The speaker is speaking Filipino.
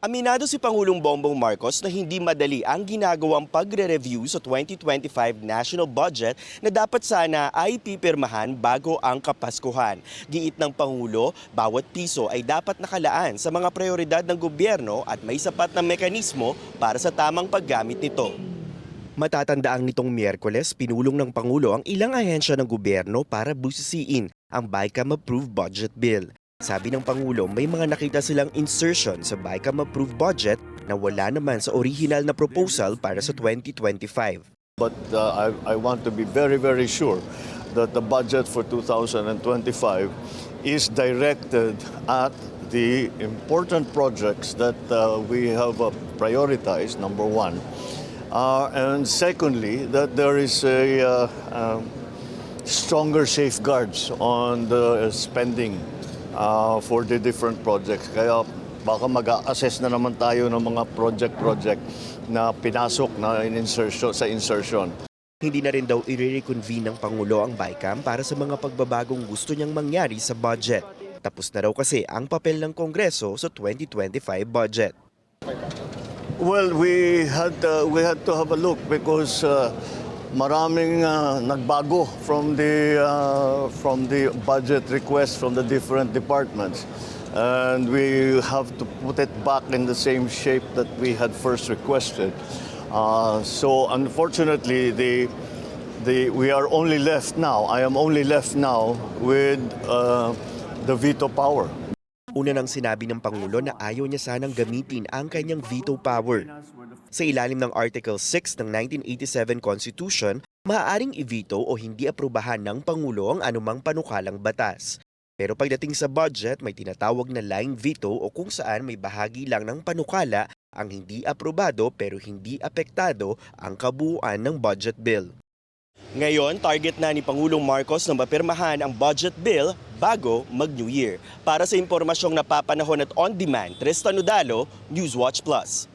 Aminado si Pangulong Bongbong Marcos na hindi madali ang ginagawang pagre-review sa 2025 national budget na dapat sana ay pipirmahan bago ang Kapaskuhan. Giit ng Pangulo, bawat piso ay dapat nakalaan sa mga prioridad ng gobyerno at may sapat na mekanismo para sa tamang paggamit nito. Matatandaang nitong Miyerkules, pinulong ng Pangulo ang ilang ahensya ng gobyerno para busisiin ang BICAM Approved Budget Bill. Sabi ng Pangulo, may mga nakita silang insertion sa BICAM Approved Budget na wala naman sa original na proposal para sa 2025. But uh, I, I want to be very, very sure that the budget for 2025 is directed at the important projects that uh, we have uh, prioritized, number one. Uh, and secondly, that there is a uh, um, stronger safeguards on the spending uh, for the different projects. Kaya baka mag-assess na naman tayo ng mga project-project na pinasok na in insertion, sa insertion. Hindi na rin daw i-reconvene ng Pangulo ang BICAM para sa mga pagbabagong gusto niyang mangyari sa budget. Tapos na raw kasi ang papel ng Kongreso sa 2025 budget. Well, we had uh, we had to have a look because uh, maraming uh, nagbago from the uh, from the budget request from the different departments. And we have to put it back in the same shape that we had first requested. Uh, so unfortunately, the the we are only left now. I am only left now with uh, the veto power. Una nang sinabi ng Pangulo na ayaw niya sanang gamitin ang kanyang veto power. Sa ilalim ng Article 6 ng 1987 Constitution, maaaring i-veto o hindi aprubahan ng Pangulo ang anumang panukalang batas. Pero pagdating sa budget, may tinatawag na line veto o kung saan may bahagi lang ng panukala ang hindi aprobado pero hindi apektado ang kabuuan ng budget bill. Ngayon, target na ni Pangulong Marcos na mapirmahan ang budget bill bago mag-New Year. Para sa impormasyong napapanahon at on-demand, Tristan Udalo, Newswatch Plus.